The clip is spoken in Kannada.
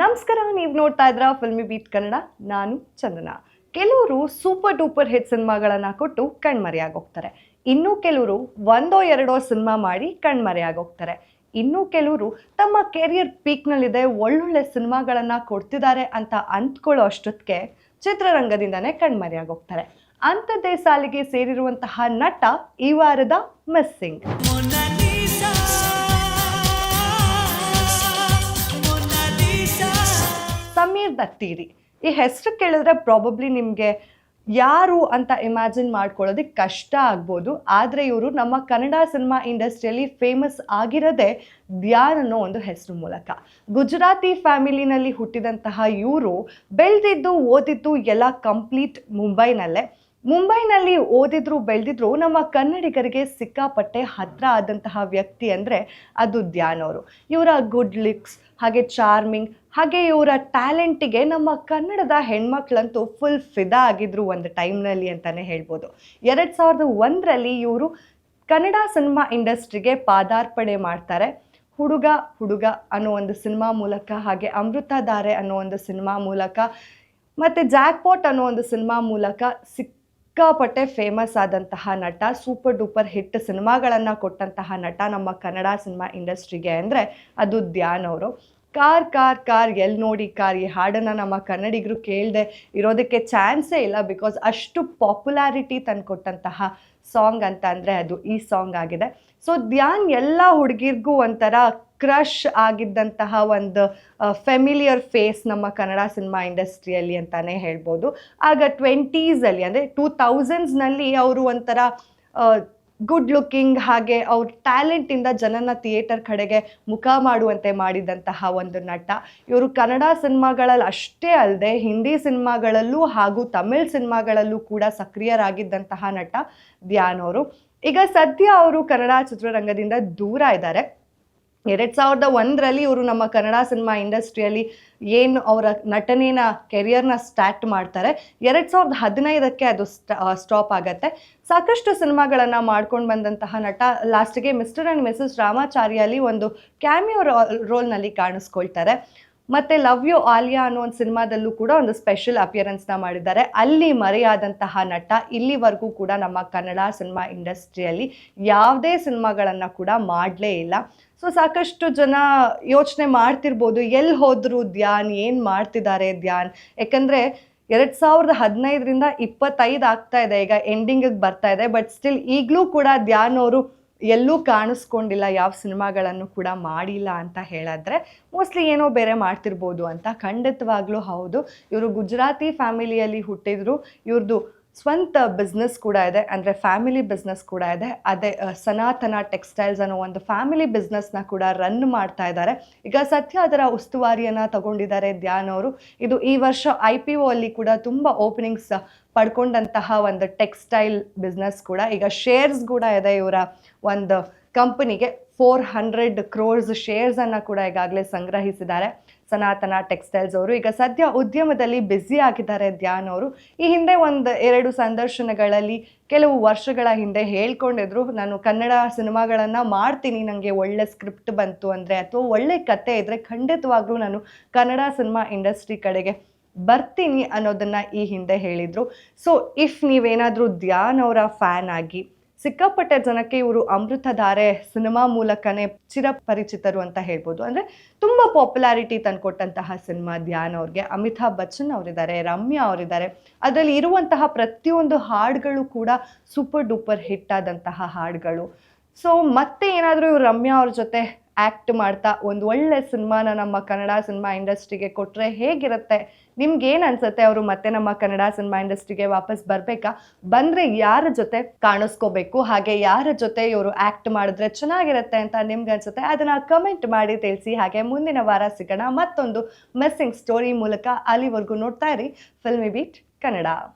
ನಮಸ್ಕಾರ, ನೀವು ನೋಡ್ತಾ ಇದ್ರ ಫಿಲ್ಮಿ ಬೀಟ್ ಕನ್ನಡ ನಾನು ಚಂದನ. ಕೆಲವರು ಸೂಪರ್ ಡೂಪರ್ ಹಿಟ್ ಸಿನಿಮಾಗಳನ್ನ ಕೊಟ್ಟು ಕಣ್ಮರೆಯಾಗೋಗ್ತಾರೆ. ಇನ್ನು ಕೆಲವರು ಒಂದೋ ಎರಡೋ ಸಿನಿಮಾ ಮಾಡಿ ಕಣ್ಮರೆಯಾಗೋಗ್ತಾರೆ. ಇನ್ನು ಕೆಲವರು ತಮ್ಮ ಕೆರಿಯರ್ ಪೀಕ್ನಲ್ಲಿದೆ ಒಳ್ಳೊಳ್ಳೆ ಸಿನಿಮಾಗಳನ್ನ ಕೊಡ್ತಿದ್ದಾರೆ ಅಂತ ಅಂದ್ಕೊಳ್ಳೋ ಅಷ್ಟೊತ್ತಿಗೆ ಚಿತ್ರರಂಗದಿಂದನೇ ಕಣ್ಮರೆಯಾಗೋಗ್ತಾರೆ. ಅಂಥದ್ದೇ ಸಾಲಿಗೆ ಸೇರಿರುವಂತಹ ನಟ ಈ ವಾರದ ಮಿಸ್ಸಿಂಗ್ ದತ್ತೀರಿ ಈ ಹೆಸರು ಕೇಳಿದ್ರೆ ಪ್ರಾಬಬ್ಲಿ ನಿಮಗೆ ಯಾರು ಅಂತ ಇಮ್ಯಾಜಿನ್ ಮಾಡ್ಕೊಳ್ಳೋದಕ್ಕೆ ಕಷ್ಟ ಆಗ್ಬೋದು. ಆದರೆ ಇವರು ನಮ್ಮ ಕನ್ನಡ ಸಿನಿಮಾ ಇಂಡಸ್ಟ್ರಿಯಲ್ಲಿ ಫೇಮಸ್ ಆಗಿರೋದೇ ಧ್ಯಾನ್ ಅನ್ನೋ ಒಂದು ಹೆಸರು ಮೂಲಕ. ಗುಜರಾತಿ ಫ್ಯಾಮಿಲಿನಲ್ಲಿ ಹುಟ್ಟಿದಂತಹ ಇವರು ಬೆಳೆದಿದ್ದು, ಓದಿದ್ದು ಎಲ್ಲ ಕಂಪ್ಲೀಟ್ ಮುಂಬೈನಲ್ಲೇ ಮುಂಬೈನಲ್ಲಿ ಓದಿದ್ರು, ಬೆಳೆದಿದ್ರು ನಮ್ಮ ಕನ್ನಡಿಗರಿಗೆ ಸಿಕ್ಕಾಪಟ್ಟೆ ಹತ್ರ ಆದಂತಹ ವ್ಯಕ್ತಿ ಅಂದರೆ ಅದು ಧ್ಯಾನ್ ಅವರು. ಇವರ ಗುಡ್ ಲಿಕ್ಸ್ ಹಾಗೆ ಚಾರ್ಮಿಂಗ್ ಹಾಗೆ ಇವರ ಟ್ಯಾಲೆಂಟಿಗೆ ನಮ್ಮ ಕನ್ನಡದ ಹೆಣ್ಮಕ್ಳಂತೂ ಫುಲ್ ಫಿದಾ ಆಗಿದ್ರು ಒಂದು ಟೈಮ್ನಲ್ಲಿ ಅಂತಲೇ ಹೇಳ್ಬೋದು. ಎರಡು ಸಾವಿರದ ಒಂದರಲ್ಲಿ ಇವರು ಕನ್ನಡ ಸಿನಿಮಾ ಇಂಡಸ್ಟ್ರಿಗೆ ಪಾದಾರ್ಪಣೆ ಮಾಡ್ತಾರೆ. ಹುಡುಗ ಹುಡುಗ ಅನ್ನೋ ಒಂದು ಸಿನಿಮಾ ಮೂಲಕ, ಹಾಗೆ ಅಮೃತಧಾರೆ ಅನ್ನೋ ಒಂದು ಸಿನಿಮಾ ಮೂಲಕ, ಮತ್ತು ಜಾಕ್ಪಾಟ್ ಅನ್ನೋ ಒಂದು ಸಿನಿಮಾ ಮೂಲಕ ಸಿಕ್ಕಾಪಟ್ಟೆ ಫೇಮಸ್ ಆದಂತಹ ನಟ ಸೂಪರ್ ಡೂಪರ್ ಹಿಟ್ ಸಿನಿಮಾಗಳನ್ನು ಕೊಟ್ಟಂತಹ ನಟ ನಮ್ಮ ಕನ್ನಡ ಸಿನಿಮಾ ಇಂಡಸ್ಟ್ರಿಗೆ ಅಂದರೆ ಅದು ಧ್ಯಾನ್ ಅವರು. ಕಾರ್ ಕಾರ್ ಕಾರ್ ಎಲ್ಲಿ ನೋಡಿ ಕಾರ್, ಈ ಹಾಡನ್ನು ನಮ್ಮ ಕನ್ನಡಿಗರು ಕೇಳದೆ ಇರೋದಕ್ಕೆ ಚಾನ್ಸೇ ಇಲ್ಲ ಬಿಕಾಸ್ ಅಷ್ಟು ಪಾಪ್ಯುಲಾರಿಟಿ ತಂದುಕೊಟ್ಟಂತಹ ಸಾಂಗ್ ಅಂತ ಅಂದರೆ ಅದು ಈ ಸಾಂಗ್ ಆಗಿದೆ. ಸೊ ಧ್ಯಾನ್ ಎಲ್ಲ ಹುಡುಗಿರ್ಗೂ ಒಂಥರ ಕ್ರಶ್ ಆಗಿದ್ದಂತಹ ಒಂದು ಫೆಮಿಲಿಯರ್ ಫೇಸ್ ನಮ್ಮ ಕನ್ನಡ ಸಿನಿಮಾ ಇಂಡಸ್ಟ್ರಿಯಲ್ಲಿ ಅಂತಾನೆ ಹೇಳ್ಬೋದು. ಆಗ ಟ್ವೆಂಟೀಸಲ್ಲಿ ಅಂದರೆ ಟೂ ತೌಸಂಡ್ಸ್ನಲ್ಲಿ ಅವರು ಒಂಥರ ಗುಡ್ ಲುಕ್ಕಿಂಗ್ ಹಾಗೆ ಅವ್ರ ಟ್ಯಾಲೆಂಟಿಂದ ಜನನ ಥಿಯೇಟರ್ ಕಡೆಗೆ ಮುಖ ಮಾಡುವಂತೆ ಮಾಡಿದಂತಹ ಒಂದು ನಟ. ಇವರು ಕನ್ನಡ ಸಿನಿಮಾಗಳಲ್ಲಿ ಅಷ್ಟೇ ಅಲ್ಲದೆ ಹಿಂದಿ ಸಿನಿಮಾಗಳಲ್ಲೂ ಹಾಗೂ ತಮಿಳ್ ಸಿನಿಮಾಗಳಲ್ಲೂ ಕೂಡ ಸಕ್ರಿಯರಾಗಿದ್ದಂತಹ ನಟ ಧ್ಯಾನ್ ಅವರು. ಈಗ ಸದ್ಯ ಅವರು ಕನ್ನಡ ಚಿತ್ರರಂಗದಿಂದ ದೂರ ಇದ್ದಾರೆ. ಎರಡು ಸಾವಿರದ ಒಂದರಲ್ಲಿ ಇವರು ನಮ್ಮ ಕನ್ನಡ ಸಿನಿಮಾ ಇಂಡಸ್ಟ್ರಿಯಲ್ಲಿ ಏನು ಅವರ ನಟನೆಯ ಕೆರಿಯರ್ನ ಸ್ಟಾರ್ಟ್ ಮಾಡ್ತಾರೆ. ಎರಡು ಸಾವಿರದ ಹದಿನೈದಕ್ಕೆ ಅದು ಸ್ಟಾಪ್ ಆಗತ್ತೆ. ಸಾಕಷ್ಟು ಸಿನಿಮಾಗಳನ್ನು ಮಾಡ್ಕೊಂಡು ಬಂದಂತಹ ನಟ ಲಾಸ್ಟಿಗೆ ಮಿಸ್ಟರ್ ಆ್ಯಂಡ್ ಮಿಸಸ್ ರಾಮಾಚಾರ್ಯಲ್ಲಿ ಒಂದು ಕ್ಯಾಮಿಯೋ ರೋಲ್ನಲ್ಲಿ ಕಾಣಿಸ್ಕೊಳ್ತಾರೆ. ಮತ್ತು ಲವ್ ಯು ಆಲಿಯಾ ಅನ್ನೋ ಒಂದು ಸಿನಿಮಾದಲ್ಲೂ ಕೂಡ ಒಂದು ಸ್ಪೆಷಲ್ ಅಪಿಯರೆನ್ಸ್ನ ಮಾಡಿದ್ದಾರೆ. ಅಲ್ಲಿ ಮರೆಯಾದಂತಹ ನಟ ಇಲ್ಲಿವರೆಗೂ ಕೂಡ ನಮ್ಮ ಕನ್ನಡ ಸಿನಿಮಾ ಇಂಡಸ್ಟ್ರಿಯಲ್ಲಿ ಯಾವುದೇ ಸಿನಿಮಾಗಳನ್ನು ಕೂಡ ಮಾಡಲೇ ಇಲ್ಲ. ಸೊ ಸಾಕಷ್ಟು ಜನ ಯೋಚನೆ ಮಾಡ್ತಿರ್ಬೋದು ಎಲ್ಲಿ ಹೋದರೂ ಧ್ಯಾನ್, ಏನು ಮಾಡ್ತಿದ್ದಾರೆ ಧ್ಯಾನ್? ಯಾಕಂದರೆ ಎರಡು ಸಾವಿರದ ಹದಿನೈದರಿಂದ ಇಪ್ಪತ್ತೈದು ಆಗ್ತಾ ಇದೆ, ಈಗ ಎಂಡಿಂಗಿಗೆ ಬರ್ತಾ ಇದೆ ಬಟ್ ಸ್ಟಿಲ್ ಈಗಲೂ ಕೂಡ ಧ್ಯಾನ್ ಅವರು ಎಲ್ಲೂ ಕಾಣಿಸ್ಕೊಂಡಿಲ್ಲ, ಯಾವ ಸಿನಿಮಾಗಳನ್ನು ಕೂಡ ಮಾಡಿಲ್ಲ ಅಂತ ಹೇಳಿದ್ರೆ ಮೋಸ್ಟ್ಲಿ ಏನೋ ಬೇರೆ ಮಾಡ್ತಿರ್ಬೋದು ಅಂತ ಖಂಡಿತವಾಗ್ಲೂ ಹೌದು. ಇವರು ಗುಜರಾತಿ ಫ್ಯಾಮಿಲಿಯಲ್ಲಿ ಹುಟ್ಟಿದ್ರು ಇವ್ರದ್ದು ಸ್ವಂತ ಬಿಸ್ನೆಸ್ ಕೂಡ ಇದೆ, ಅಂದರೆ ಫ್ಯಾಮಿಲಿ ಬಿಸ್ನೆಸ್ ಕೂಡ ಇದೆ. ಅದೇ ಸನಾತನ ಟೆಕ್ಸ್ಟೈಲ್ಸ್ ಅನ್ನೋ ಒಂದು ಫ್ಯಾಮಿಲಿ ಬಿಸ್ನೆಸ್ನ ಕೂಡ ರನ್ ಮಾಡ್ತಾ ಇದ್ದಾರೆ. ಈಗ ಸದ್ಯ ಅದರ ಉಸ್ತುವಾರಿಯನ್ನು ತಗೊಂಡಿದ್ದಾರೆ ಧ್ಯಾನ್ ಅವರು. ಇದು ಈ ವರ್ಷ ಐ ಪಿ ಒ ಅಲ್ಲಿ ಕೂಡ ತುಂಬ ಓಪನಿಂಗ್ಸ್ ಪಡ್ಕೊಂಡಂತಹ ಒಂದು ಟೆಕ್ಸ್ಟೈಲ್ ಬಿಸ್ನೆಸ್ ಕೂಡ. ಈಗ ಶೇರ್ಸ್ ಕೂಡ ಇದೆ ಇವರ ಒಂದು ಕಂಪನಿಗೆ ಫೋರ್ ಹಂಡ್ರೆಡ್ ಕ್ರೋರ್ಸ್ ಶೇರ್ಸನ್ನು ಕೂಡ ಈಗಾಗಲೇ ಸಂಗ್ರಹಿಸಿದ್ದಾರೆ. ಸನಾತನ ಟೆಕ್ಸ್ಟೈಲ್ಸ್ ಅವರು. ಈಗ ಸದ್ಯ ಉದ್ಯಮದಲ್ಲಿ ಬ್ಯುಸಿ ಆಗಿದ್ದಾರೆ ಧ್ಯಾನ್ ಅವರು. ಈ ಹಿಂದೆ ಒಂದು ಎರಡು ಸಂದರ್ಶನಗಳಲ್ಲಿ ಕೆಲವು ವರ್ಷಗಳ ಹಿಂದೆ ಹೇಳ್ಕೊಂಡಿದ್ರು, ನಾನು ಕನ್ನಡ ಸಿನಿಮಾಗಳನ್ನು ಮಾಡ್ತೀನಿ ನನಗೆ ಒಳ್ಳೆ ಸ್ಕ್ರಿಪ್ಟ್ ಬಂತು ಅಂದರೆ ಅಥವಾ ಒಳ್ಳೆ ಕತೆ ಇದ್ದರೆ ಖಂಡಿತವಾಗ್ಲೂ ನಾನು ಕನ್ನಡ ಸಿನಿಮಾ ಇಂಡಸ್ಟ್ರಿ ಕಡೆಗೆ ಬರ್ತೀನಿ ಅನ್ನೋದನ್ನು ಈ ಹಿಂದೆ ಹೇಳಿದರು. ಸೊ ಇಫ್ ನೀವೇನಾದರೂ ಧ್ಯಾನ್ ಅವರ ಫ್ಯಾನ್ ಆಗಿ ಸಿಕ್ಕಾಪಟ್ಟೆ ಜನಕ್ಕೆ ಇವರು ಅಮೃತಧಾರೆ ಸಿನಿಮಾ ಮೂಲಕನೇ ಚಿರಪರಿಚಿತರು ಅಂತ ಹೇಳ್ಬೋದು. ಅಂದರೆ ತುಂಬ ಪಾಪ್ಯುಲಾರಿಟಿ ತಂದುಕೊಟ್ಟಂತಹ ಸಿನಿಮಾ ಧ್ಯಾನ್ ಅವ್ರಿಗೆ. ಅಮಿತಾಬ್ ಬಚ್ಚನ್ ಅವರಿದ್ದಾರೆ, ರಮ್ಯಾ ಅವರಿದ್ದಾರೆ. ಅದರಲ್ಲಿ ಇರುವಂತಹ ಪ್ರತಿಯೊಂದು ಹಾಡುಗಳು ಕೂಡ ಸೂಪರ್ ಡೂಪರ್ ಹಿಟ್ ಆದಂತಹ ಹಾಡುಗಳು. ಸೊ ಮತ್ತೆ ಏನಾದರೂ ಇವರು ರಮ್ಯಾ ಅವ್ರ ಜೊತೆ ಆ್ಯಕ್ಟ್ ಮಾಡ್ತಾ ಒಂದು ಒಳ್ಳೆ ಸಿನಿಮಾನ ನಮ್ಮ ಕನ್ನಡ ಸಿನಿಮಾ ಇಂಡಸ್ಟ್ರಿಗೆ ಕೊಟ್ಟರೆ ಹೇಗಿರುತ್ತೆ? ನಿಮ್ಗೇನು ಏನು ಅನ್ಸುತ್ತೆ ಅವರು ಮತ್ತೆ ನಮ್ಮ ಕನ್ನಡ ಸಿನಿಮಾ ಇಂಡಸ್ಟ್ರಿಗೆ ವಾಪಸ್ ಬರಬೇಕಾ? ಬಂದರೆ ಯಾರ ಜೊತೆ ಕಾಣಿಸ್ಕೋಬೇಕು? ಹಾಗೆ ಯಾರ ಜೊತೆ ಇವರು ಆ್ಯಕ್ಟ್ ಮಾಡಿದ್ರೆ ಚೆನ್ನಾಗಿರುತ್ತೆ ಅಂತ ನಿಮ್ಗೆ ಅನ್ಸುತ್ತೆ? ಅದನ್ನು ಕಮೆಂಟ್ ಮಾಡಿ ತಿಳಿಸಿ. ಹಾಗೆ ಮುಂದಿನ ವಾರ ಸಿಗೋಣ. ಮತ್ತೊಂದು ಮೆಸ್ಸಿಂಗ್ ಸ್ಟೋರಿ ಮೂಲಕ ಅಲ್ಲಿವರೆಗೂ ನೋಡ್ತಾ ಇರಿ. Filmibeat Kannada.